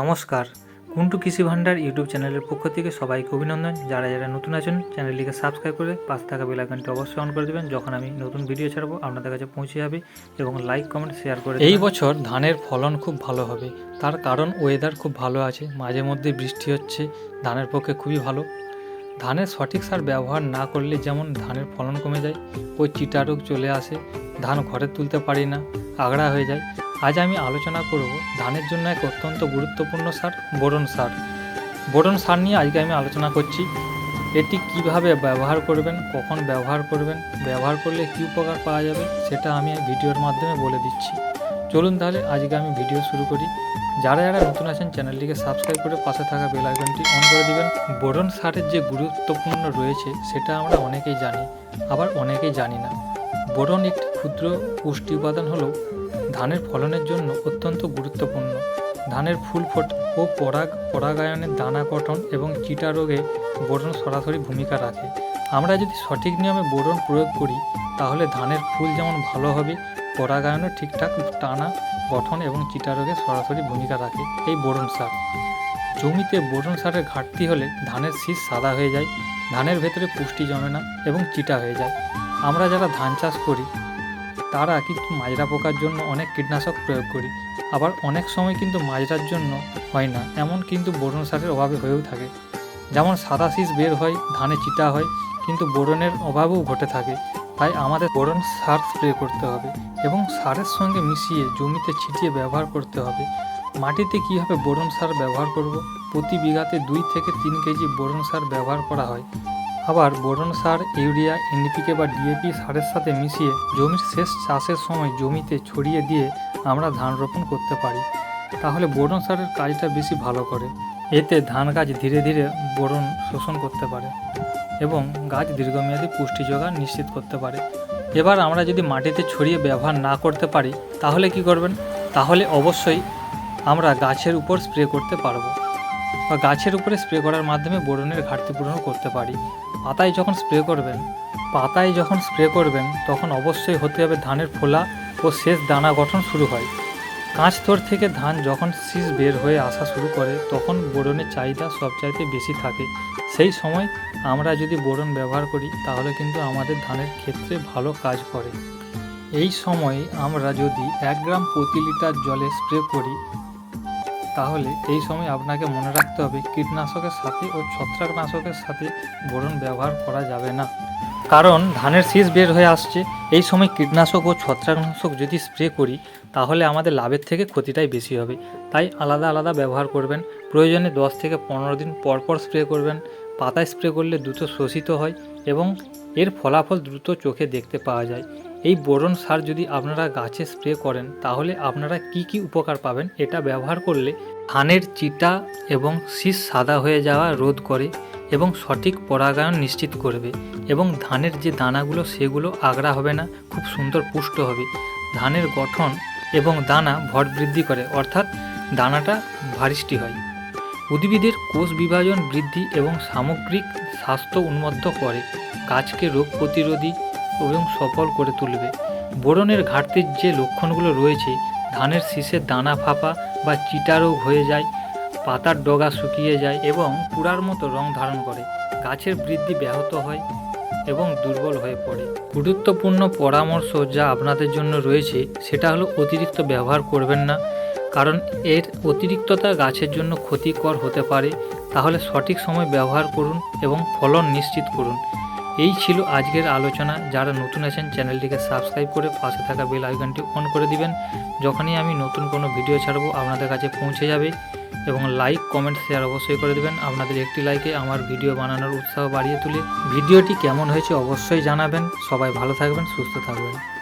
নমস্কার। কুন্টু কৃষি ভান্ডার ইউটিউব চ্যানেলের পক্ষ থেকে সবাইকে অভিনন্দন। যারা যারা নতুন আছেন চ্যানেলটিকে সাবস্ক্রাইব করে পাশ থাকা বেল আইকনটি অবশ্যই অন করে দেবেন। যখন আমি নতুন ভিডিও ছাড়বো আপনাদের কাছে পৌঁছে যাবে এবং লাইক কমেন্ট শেয়ার করে এই বছর ধানের ফলন খুব ভালো হবে। তার কারণ ওয়েদার খুব ভালো আছে। মাঝে মধ্যে বৃষ্টি হচ্ছে। ধানের পক্ষে খুবই ভালো। ধানের সঠিক সার ব্যবহার না করলে যেমন ধানের ফলন কমে যায় ওই চিটা রোগ চলে আসে। ধান ঘরে তুলতে পারি না আগড়া হয়ে যায়। আজ আমি আলোচনা করব ধানের জন্য এক অত্যন্ত গুরুত্বপূর্ণ সার, বোরন সার। বোরন সার নিয়ে আজকে আমি আলোচনা করছি। এটি কীভাবে ব্যবহার করবেন, কখন ব্যবহার করবেন, ব্যবহার করলে কী উপকার পাওয়া যাবে সেটা আমি ভিডিওর মাধ্যমে বলে দিচ্ছি। চলুন তাহলে আজকে আমি ভিডিও শুরু করি। যারা যারা নতুন আছেন, চ্যানেলটিকে সাবস্ক্রাইব করে পাশে থাকা বেল আইকনটি অন করে দিবেন। বোরন সারের যে গুরুত্বপূর্ণ রয়েছে সেটা আমরা অনেকেই জানি, আবার অনেকেই জানি না। বোরন একটি ক্ষুদ্র পুষ্টি উপাদান হলেও ধানের ফলনের জন্য অত্যন্ত গুরুত্বপূর্ণ। ধানের ফুল ফোট ও পরাগ, পরাগায়নের দানা গঠন এবং চিটা রোগে বোরন সরাসরি ভূমিকা রাখে। আমরা যদি সঠিক নিয়মে বোরন প্রয়োগ করি, তাহলে ধানের ফুল যেমন ভালো হবে, পরাগায়নও ঠিকঠাক টানা গঠন এবং চিটা রোগে সরাসরি ভূমিকা রাখে এই বোরন সার। জমিতে বোরন সারের ঘাটতি হলে ধানের শীষ সাদা হয়ে যায়, ধানের ভেতরে পুষ্টি জমে না এবং চিটা হয়ে যায়। আমরা যারা ধান চাষ করি তারা কিন্তু মাজরা পোকার জন্য অনেক কীটনাশক প্রয়োগ করি। আবার অনেক সময় কিন্তু মাজরার জন্য হয় না, এমন কিন্তু বোরন সারের অভাবে হয়েও থাকে। যেমন সাদা শীষ বের হয়, ধানে চিটা হয়, কিন্তু বোরনের অভাবও ঘটে থাকে। তাই আমাদের বোরন সার স্প্রে করতে হবে এবং সারের সঙ্গে মিশিয়ে জমিতে ছিটিয়ে ব্যবহার করতে হবে। মাটিতে কীভাবে বোরন সার ব্যবহার করব? প্রতি বিঘাতে দুই থেকে তিন কেজি বোরন সার ব্যবহার করা হয়। আবার বোরন সার, ইউরিয়া এনপিকে বা ডিএপি সারের সাথে মিশিয়ে জমির শেষ চাষের সময় জমিতে ছড়িয়ে দিয়ে আমরা ধান রোপণ করতে পারি। তাহলে বোরন সারের কাজটা বেশি ভালো করে। এতে ধান গাছ ধীরে ধীরে বোরন শোষণ করতে পারে এবং গাছ দীর্ঘমেয়াদী পুষ্টি যোগান নিশ্চিত করতে পারে। এবার আমরা যদি মাটিতে ছড়িয়ে ব্যবহার না করতে পারি, তাহলে কি করবেন? তাহলে অবশ্যই আমরা গাছের উপর স্প্রে করতে পারব। বা গাছের উপরে স্প্রে করার মাধ্যমে বোরনের ঘাটতি পূরণ করতে পারি। পাতায় যখন স্প্রে করবেন, পাতায় যখন স্প্রে করবেন, তখন অবশ্যই হতে হবে ধানের ফোলা ও শেষ দানা গঠন শুরু হয়। কাঁচ থর থেকে ধান যখন শীষ বের হয়ে আসা শুরু করে, তখন বোরনের চাহিদা সবচাইতে বেশি থাকে। সেই সময় আমরা যদি বোরন ব্যবহার করি, তাহলে কিন্তু আমাদের ধানের ক্ষেত্রে ভালো কাজ করে। এই সময়ে আমরা যদি এক গ্রাম প্রতি লিটার জলে স্প্রে করি তাহলে এই সময় আপনাকে মনে রাখতে হবে, কীটনাশকের সাথে ও ছত্রাকনাশকের সাথে বোরন ব্যবহার করা যাবে না। কারণ ধানের শীষ বের হয়ে আসছে, এই সময় কীটনাশক ও ছত্রাকনাশক যদি স্প্রে করি, তাহলে আমাদের লাভের থেকে ক্ষতিটাই বেশি হবে। তাই আলাদা আলাদা ব্যবহার করবেন, প্রয়োজনে দশ থেকে পনেরো দিন পর পর স্প্রে করবেন, পাতায় স্প্রে করলে দ্রুত শোষিত হয় এবং এর ফলাফল দ্রুত চোখে দেখতে পাওয়া যায়। এই বোরন সার যদি আপনারা গাছে স্প্রে করেন, তাহলে আপনারা কি কি উপকার পাবেন এটা ব্যবহার করলে ধানের চিটা এবং শীষ সাদা হয়ে যাওয়া রোধ করে এবং সঠিক পরাগায়ন নিশ্চিত করবে এবং ধানের যে দানাগুলো, সেগুলো আগড়া হবে না, খুব সুন্দর পুষ্ট হবে। ধানের গঠন এবং দানা ভর বৃদ্ধি করে, অর্থাৎ দানাটা ভারিষ্টি হয়। উদ্ভিদের কোষ বিভাজন বৃদ্ধি এবং সামগ্রিক স্বাস্থ্য উন্মত্ত করে। গাছকে রোগ প্রতিরোধী এবং সফল করে তুলবে। বোরনের ঘাটতির যে লক্ষণগুলো রয়েছে, ধানের শীষের দানা ফাঁপা বা চিটা রোগ হয়ে যায়, পাতার ডগা শুকিয়ে যায় এবং পুরার মতো রং ধারণ করে। গাছের বৃদ্ধি ব্যাহত হয় এবং দুর্বল হয়ে পড়ে। গুরুত্বপূর্ণ পরামর্শ যা আপনাদের জন্য রয়েছে, সেটা হলো অতিরিক্ত ব্যবহার করবেন না, কারণ এর অতিরিক্ততা গাছের জন্য ক্ষতিকর হতে পারে। তাহলে সঠিক সময় ব্যবহার করুন এবং ফলন নিশ্চিত করুন। এই ছিল আজকের আলোচনা। যারা নতুন আছেন, চ্যানেলটিকে সাবস্ক্রাইব করে পাশে থাকা বেল আইকনটি অন করে দিবেন। যখনই আমি নতুন কোনো ভিডিও ছাড়বো, আপনাদের কাছে পৌঁছে যাবে। এবং লাইক, কমেন্ট, শেয়ার অবশ্যই করে দেবেন। আপনাদের একটি লাইকে আমার ভিডিও বানানোর উৎসাহ বাড়িয়ে তুলে। ভিডিওটি কেমন হয়েছে অবশ্যই জানাবেন। সবাই ভালো থাকবেন, সুস্থ থাকবেন।